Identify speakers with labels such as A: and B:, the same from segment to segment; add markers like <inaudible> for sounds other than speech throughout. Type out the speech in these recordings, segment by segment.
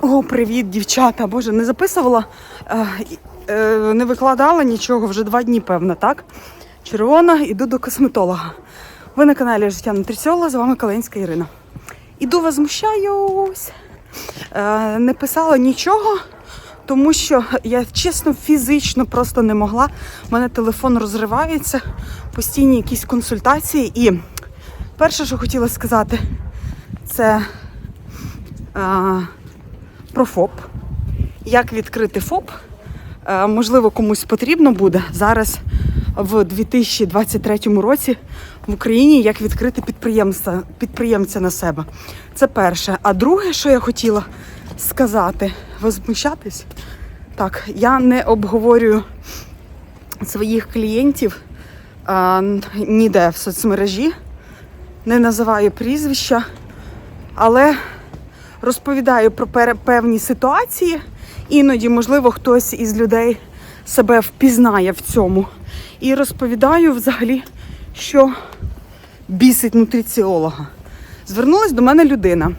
A: О, привіт, дівчата. Боже, не записувала, е, е, не викладала нічого вже два дні, певно, так? Червона, іду до косметолога. Ви на каналі Життя Нутриціола, з вами Каленська Ірина. Іду возмущаюсь. Е, не писала нічого, тому що я чесно фізично просто не могла. У мене телефон розривається, постійні якісь консультації. І перше, що хотіла сказати, це. Про ФОП. Як відкрити ФОП? Е, Можливо, комусь потрібно буде зараз в 2023 році в Україні як відкрити підприємця, підприємця на себе. Це перше. А друге, що я хотіла сказати, возмущатись. Так, я не обговорюю своїх клієнтів а, ніде в соцмережі, не називаю прізвища, але розповідаю про певні ситуації. Іноді, можливо, хтось із людей себе впізнає в цьому. І розповідаю взагалі, що бісить нутриціолога. Звернулась до мене людина.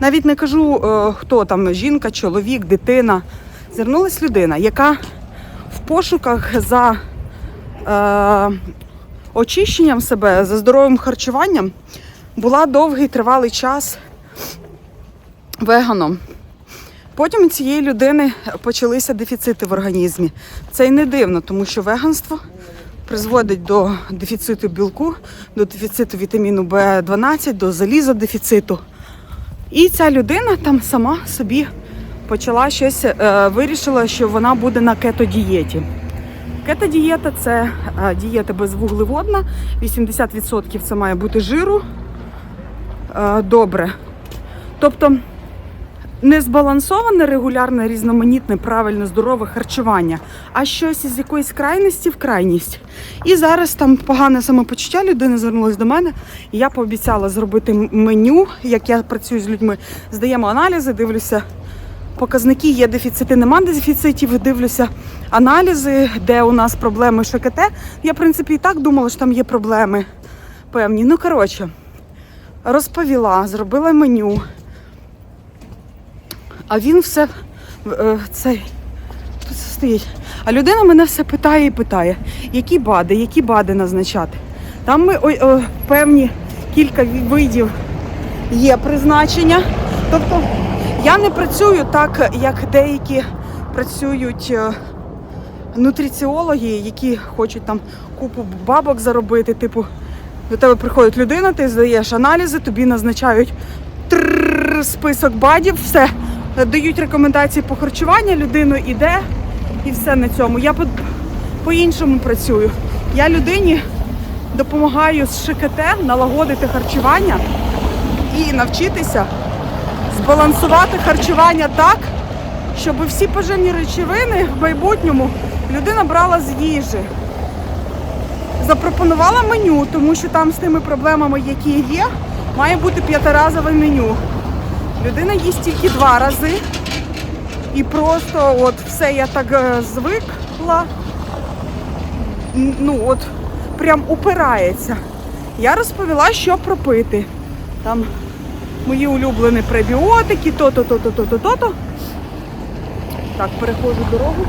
A: Навіть не кажу, е, хто там жінка, чоловік, дитина. Звернулась людина, яка в пошуках за е, очищенням себе, за здоровим харчуванням була довгий тривалий час веганом. Потім у цієї людини почалися дефіцити в організмі. Це й не дивно, тому що веганство призводить до дефіциту білку, до дефіциту вітаміну В12, до залізодефіциту. І ця людина там сама собі почала щось, е, вирішила, що вона буде на кетодієті. Кетодієта це е, дієта безвуглеводна, 80% це має бути жиру. Е, добре. Тобто незбалансоване, регулярне, різноманітне, правильне, здорове харчування, а щось із якоїсь крайності в крайність. І зараз там погане самопочуття людини звернулась до мене, і я пообіцяла зробити меню, як я працюю з людьми. Здаємо аналізи, дивлюся. Показники є дефіцити, нема дефіцитів. Дивлюся аналізи, де у нас проблеми ШКТ. Я, в принципі, і так думала, що там є проблеми певні. Ну, коротше, розповіла, зробила меню. А він все е, цей тут стоїть. А людина мене все питає і питає, які бади, які бади назначати. Там ми ой, о, певні кілька видів є призначення. Тобто я не працюю так, як деякі працюють е, нутриціологи, які хочуть там купу бабок заробити. Типу, до тебе приходить людина, ти здаєш аналізи, тобі назначають список бадів, все. Дають рекомендації по харчуванню, людину іде і все на цьому. Я по- по-іншому працюю. Я людині допомагаю з ШКТ налагодити харчування і навчитися збалансувати харчування так, щоб всі поживні речовини в майбутньому людина брала з їжі. Запропонувала меню, тому що там з тими проблемами, які є, має бути п'ятиразове меню. Людина їсть тільки два рази. І просто от все я так е, звикла. Ну от прям упирається. Я розповіла, що пропити. Там мої улюблені пребіотики, то-то, то-то, то-то, то-то. Так, переходжу дорогу.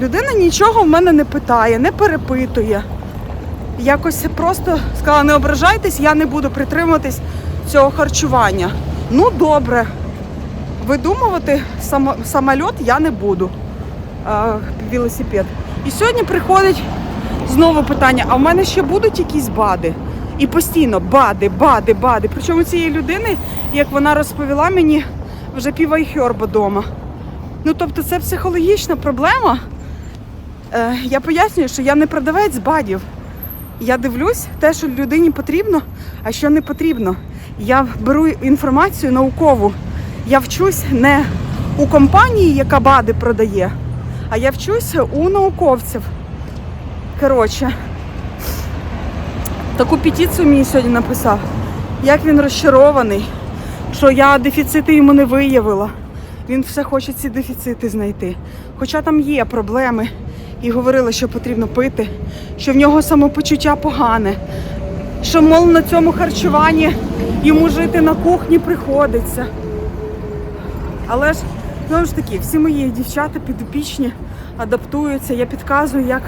A: Людина нічого в мене не питає, не перепитує. Якось просто сказала, не ображайтесь, я не буду притримуватись цього харчування. Ну, добре. Видумувати само, самольот я не буду. А, велосипед. І сьогодні приходить знову питання: а в мене ще будуть якісь бади? І постійно бади, бади, бади. Причому цієї людини, як вона розповіла мені, вже півайхерба вдома. Ну, тобто, це психологічна проблема. Е, я пояснюю, що я не продавець бадів. Я дивлюсь те, що людині потрібно, а що не потрібно. Я беру інформацію наукову. Я вчусь не у компанії, яка БАДи продає, а я вчусь у науковців. Коротше, таку петицію мені сьогодні написав, як він розчарований, що я дефіцити йому не виявила. Він все хоче ці дефіцити знайти. Хоча там є проблеми, і говорила, що потрібно пити, що в нього самопочуття погане, що, мол, на цьому харчуванні йому жити на кухні приходиться. Але ж знову ж таки, всі мої дівчата підопічні адаптуються. Я підказую, як,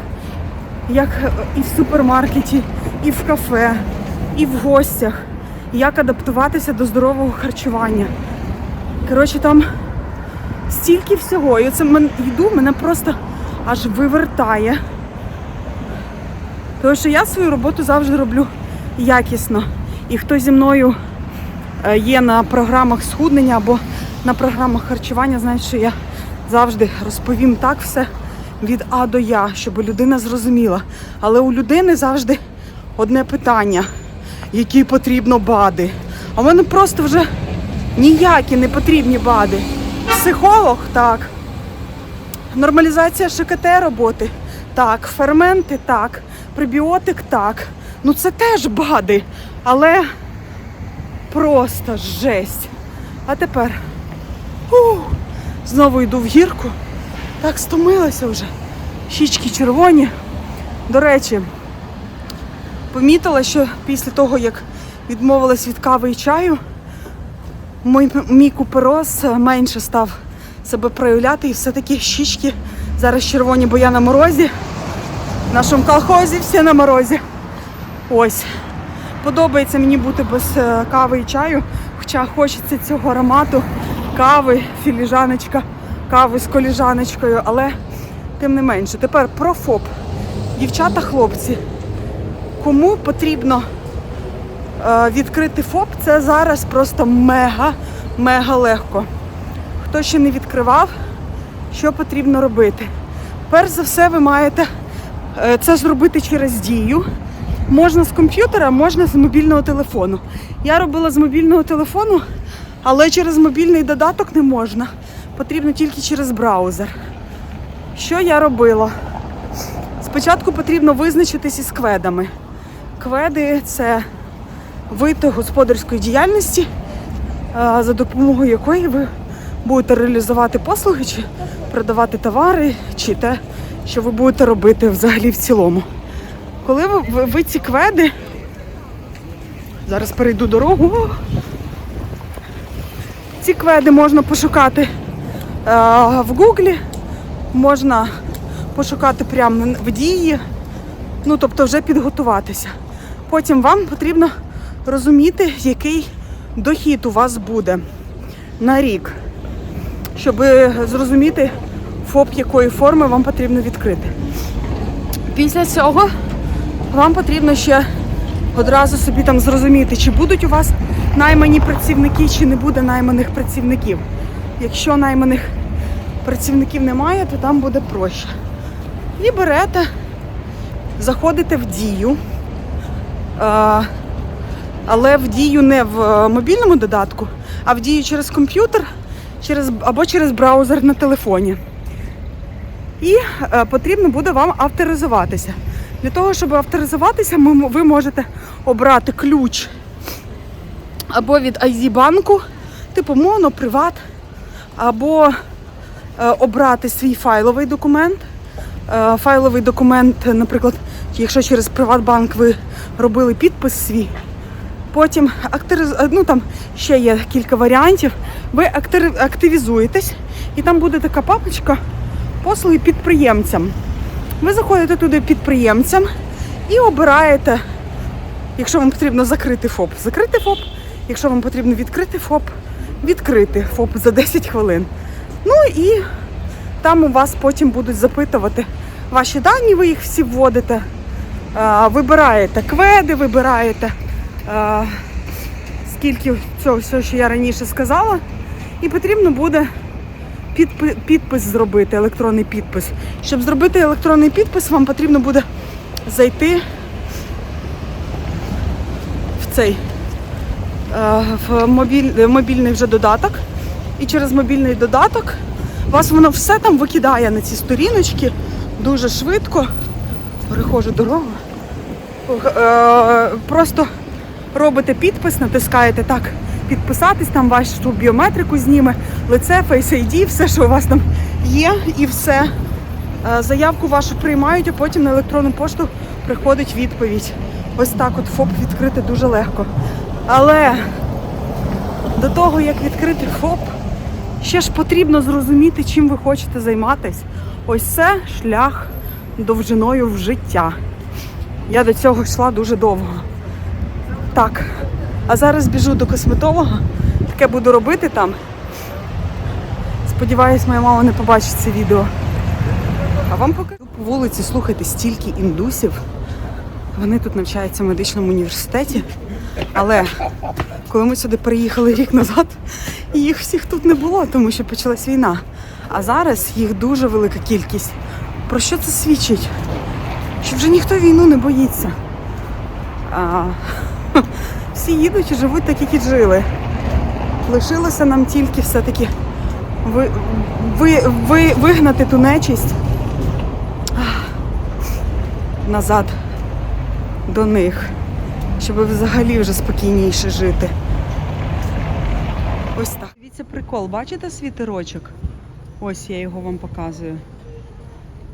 A: як і в супермаркеті, і в кафе, і в гостях, як адаптуватися до здорового харчування. Коротше, там стільки всього. І оце йду, мене просто аж вивертає. Тому що я свою роботу завжди роблю якісно. І хто зі мною е, є на програмах схуднення або на програмах харчування, знають, що я завжди розповім так все від А до Я, щоб людина зрозуміла. Але у людини завжди одне питання, які потрібно БАДи. А в мене просто вже ніякі не потрібні БАДи. Психолог так. Нормалізація ШКТ роботи. Так, ферменти так, пребіотик так. Ну це теж БАДи, але просто жесть. А тепер ух, знову йду в гірку. Так стомилася вже. Щічки червоні. До речі, помітила, що після того, як відмовилась від кави і чаю, мій, мій купероз менше став себе проявляти і все-таки щічки зараз червоні, бо я на морозі. В нашому колхозі всі на морозі. Ось. Подобається мені бути без е, кави і чаю, хоча хочеться цього аромату кави, філіжаночка, кави з коліжаночкою, але тим не менше. Тепер про ФОП. Дівчата, хлопці, кому потрібно е, відкрити ФОП, це зараз просто мега-мега легко. Хто ще не відкривав, що потрібно робити? Перш за все, ви маєте е, це зробити через дію. Можна з комп'ютера, можна з мобільного телефону. Я робила з мобільного телефону, але через мобільний додаток не можна. Потрібно тільки через браузер. Що я робила? Спочатку потрібно визначитись із кведами. Кведи це вид господарської діяльності, за допомогою якої ви будете реалізувати послуги, чи продавати товари, чи те, що ви будете робити взагалі в цілому. Коли ви, ви, ви ці кведи, зараз перейду дорогу. Ці кведи можна пошукати е, в Гуглі, можна пошукати прямо в дії, ну тобто вже підготуватися. Потім вам потрібно розуміти, який дохід у вас буде на рік, щоб зрозуміти ФОП якої форми вам потрібно відкрити. Після цього вам потрібно ще одразу собі там зрозуміти, чи будуть у вас наймані працівники, чи не буде найманих працівників. Якщо найманих працівників немає, то там буде проще. І берете, заходите в дію, але в дію не в е, мобільному додатку, а в дію через комп'ютер через, або через браузер на телефоні. І е, потрібно буде вам авторизуватися. Для того, щоб авторизуватися, ми, ви можете обрати ключ або від ID банку, типу моно, приват, або е, обрати свій файловий документ. Е, файловий документ, наприклад, якщо через Приватбанк ви робили підпис свій, потім ну, там ще є кілька варіантів, ви активізуєтесь, і там буде така папочка послуги підприємцям. Ви заходите туди підприємцям і обираєте, якщо вам потрібно закрити ФОП, закрити ФОП, якщо вам потрібно відкрити ФОП, відкрити ФОП за 10 хвилин. Ну і там у вас потім будуть запитувати ваші дані, ви їх всі вводите, вибираєте кведи, вибираєте скільки цього всього, що я раніше сказала, і потрібно буде підпи- підпис зробити, електронний підпис. Щоб зробити електронний підпис, вам потрібно буде зайти в цей в мобіль, мобільний вже додаток. І через мобільний додаток вас воно все там викидає на ці сторіночки дуже швидко. Перехожу дорогу. Е, Просто робите підпис, натискаєте так, підписатись, там вашу біометрику зніме, лице, Face ID, все, що у вас там є, і все. Е, Заявку вашу приймають, а потім на електронну пошту приходить відповідь. ось так от ФОП відкрити дуже легко. Але до того, як відкрити ФОП, ще ж потрібно зрозуміти, чим ви хочете займатися. Ось це шлях довжиною в життя. Я до цього йшла дуже довго. Так, а зараз біжу до косметолога. Таке буду робити там. Сподіваюсь, моя мама не побачить це відео. А вам покажу по вулиці, слухайте, стільки індусів. Вони тут навчаються в медичному університеті. Але коли ми сюди приїхали рік назад, їх всіх тут не було, тому що почалась війна. А зараз їх дуже велика кількість. Про що це свідчить? Що вже ніхто війну не боїться. Всі їдуть і живуть так, як і жили. Лишилося нам тільки все-таки ви, ви, ви, вигнати ту нечисть назад до них, щоб взагалі вже спокійніше жити. Ось так. Дивіться прикол, бачите світерочок? Ось я його вам показую.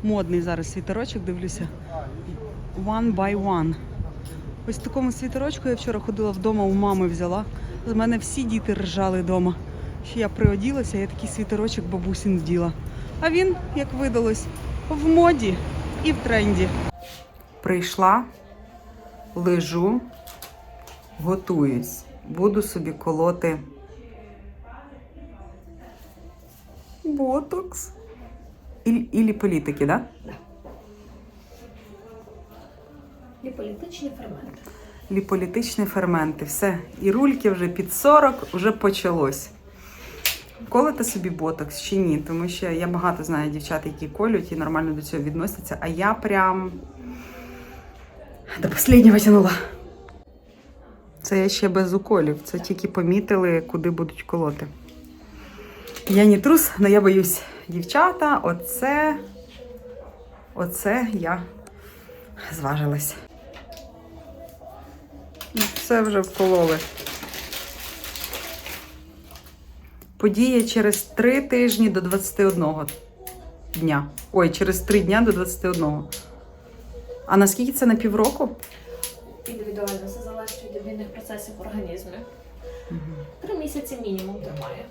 A: Модний зараз світерочок, дивлюся. One by one. Ось в такому світерочку я вчора ходила вдома, у мами взяла. З мене всі діти ржали вдома. Що я приоділася, я такий світерочок бабусін вділа. А він, як видалось, в моді і в тренді. Прийшла, лежу, готуюсь. Буду собі колоти ботокс. Ілі, ілі політики, так? Да?
B: Ліполітичні ферменти.
A: ліполітичні ферменти. Все. І рульки вже під 40, вже почалось. Колите собі ботокс чи ні? Тому що я багато знаю дівчат, які колють і нормально до цього відносяться, а я прям до останнього тянула. Це я ще без уколів. Це тільки помітили, куди будуть колоти. Я не трус, але я боюсь. Дівчата, оце, оце я зважилась. Все вже вкололи. Подія через 3 тижні до 21 дня. Ой, через 3 дня до 21. А наскільки це на півроку?
B: Індивідуально це залежить від обмінних процесів в організмі. Три місяці мінімум тримає.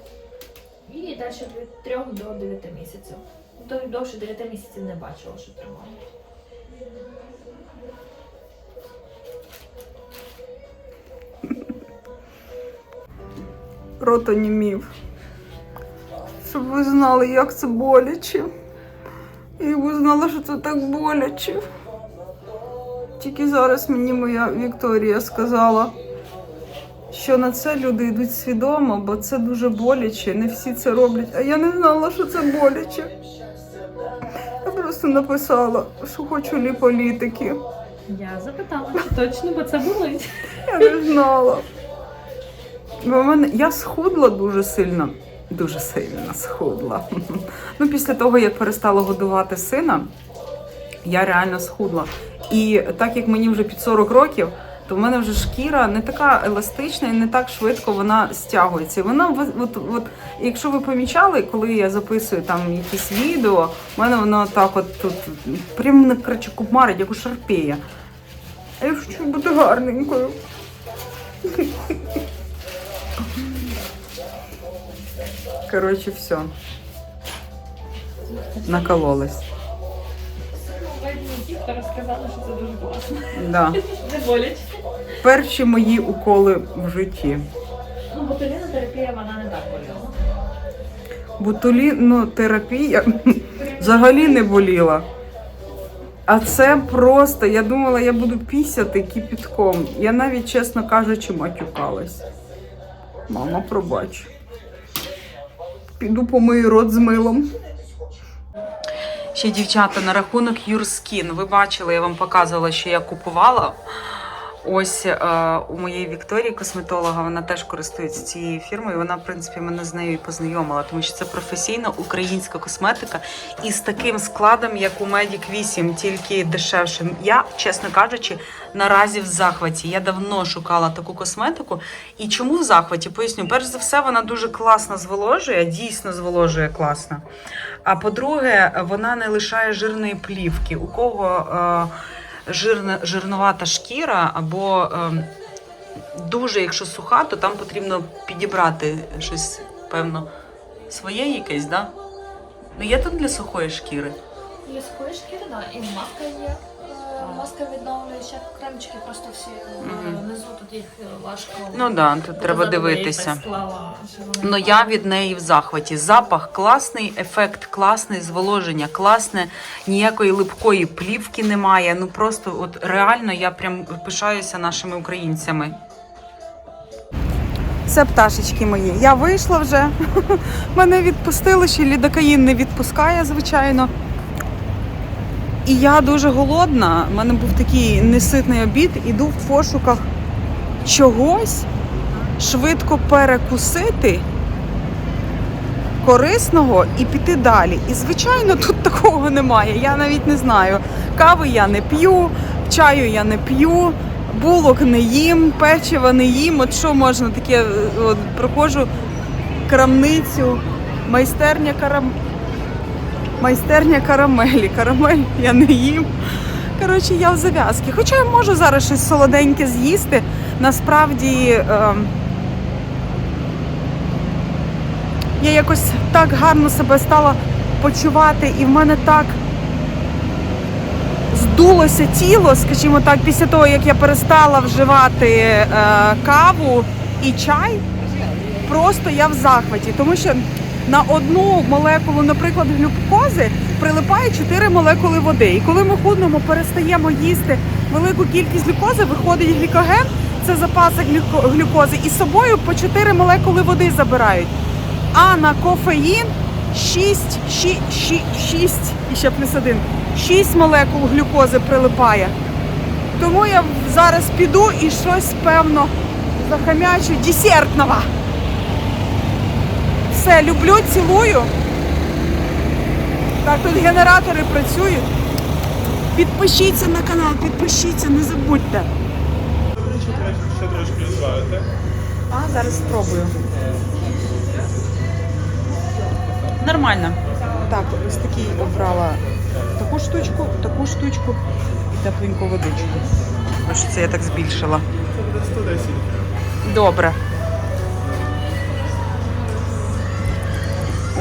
B: І далі від 3 до 9 місяців. До довше 9 місяців не бачила, що тримає.
A: Рот онімів. Щоб ви знали, як це боляче. І ви знали, що це так боляче. Тільки зараз мені моя Вікторія сказала, що на це люди йдуть свідомо, бо це дуже боляче. Не всі це роблять. А я не знала, що це боляче. Я просто написала, що хочу ліполітики.
B: Я запитала, чи точно, бо це болить.
A: Я не знала. Мене я схудла дуже сильно. Дуже сильно схудла. <laughs> Ну, після того, як перестала годувати сина, я реально схудла. І так як мені вже під 40 років, то в мене вже шкіра не така еластична і не так швидко вона стягується. Вона от, от, якщо ви помічали, коли я записую там якісь відео, в мене воно так от тут прямо на коротше, кумарить, як у шарпея. Я хочу бути гарненькою. <laughs> Коротше, все. Накололась.
B: Сказала, що це дуже класно.
A: Да. <laughs>
B: Не болять.
A: Перші мої уколи в житті.
B: Ну, ботулінотерапія вона не так боліла.
A: Ботулінотерапія взагалі не боліла. А це просто, я думала, я буду пісяти кипітком. Я навіть, чесно кажучи, матюкалась. Мама, пробач. Піду помию рот з милом. Ще дівчата на рахунок Юрскін. Ви бачили, я вам показувала, що я купувала. Ось е, у моєї Вікторії, косметолога, вона теж користується цією фірмою. Вона, в принципі, мене з нею і познайомила, тому що це професійна українська косметика і з таким складом, як у Medic 8, тільки дешевше. Я, чесно кажучи, наразі в захваті. Я давно шукала таку косметику. І чому в захваті? Поясню, перш за все, вона дуже класно зволожує, дійсно зволожує класно. А по-друге, вона не лишає жирної плівки. У кого. Е, жирна, жирнувата шкіра, або ем, дуже, якщо суха, то там потрібно підібрати щось, певно, своє якесь, да? Ну, є тут для сухої шкіри.
B: Для сухої шкіри, да, і маска є. Маска відновлююча, кремчики просто всі е,
A: Мгм.
B: внизу тут їх е, важко.
A: Ну да, тут треба дивитися. Ну я від неї в захваті. Запах класний, ефект класний, зволоження класне, ніякої липкої плівки немає. Ну просто от реально я прям пишаюся нашими українцями. Це пташечки мої. Я вийшла вже. <laughs> Мене відпустили, ще лідокаїн не відпускає, звичайно. І я дуже голодна. У мене був такий неситний обід. Іду в пошуках чогось швидко перекусити корисного і піти далі. І звичайно, тут <laughs> такого немає. Я навіть не знаю. Кави я не п'ю, чаю я не п'ю, булок не їм, печива не їм. От що можна таке? е, От, проходжу крамницю, майстерня карам... майстерня карамелі. Карамель я не їм. Коротше, я в зав'язки. Хоча я можу зараз щось солоденьке з'їсти. Насправді. ем, я якось так гарно себе стала почувати, і в мене так здулося тіло, скажімо так, після того, як я перестала вживати е, каву і чай. Просто я в захваті, тому що на одну молекулу, наприклад, глюкози прилипає 4 молекули води. І коли ми худнемо, перестаємо їсти велику кількість глюкози, виходить глікоген, це запаси глюко- глюкози, і з собою по 4 молекули води забирають. А на кофеїн 6, 6, 6, і ще плюс один, 6 молекул глюкози прилипає. Тому я зараз піду і щось певно захамячу десертного. Все, люблю, цілую. Так, тут генератори працюють. Підпишіться на канал, підпишіться, не забудьте.
C: Ще трошки, збавити.
A: А, зараз спробую. Нормально. Так, ось такий обрала таку штучку, таку штучку і тепленьку водичку. Ось це я так збільшила.
C: Це буде 110.
A: Добре.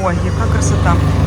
A: Ой, яка красота.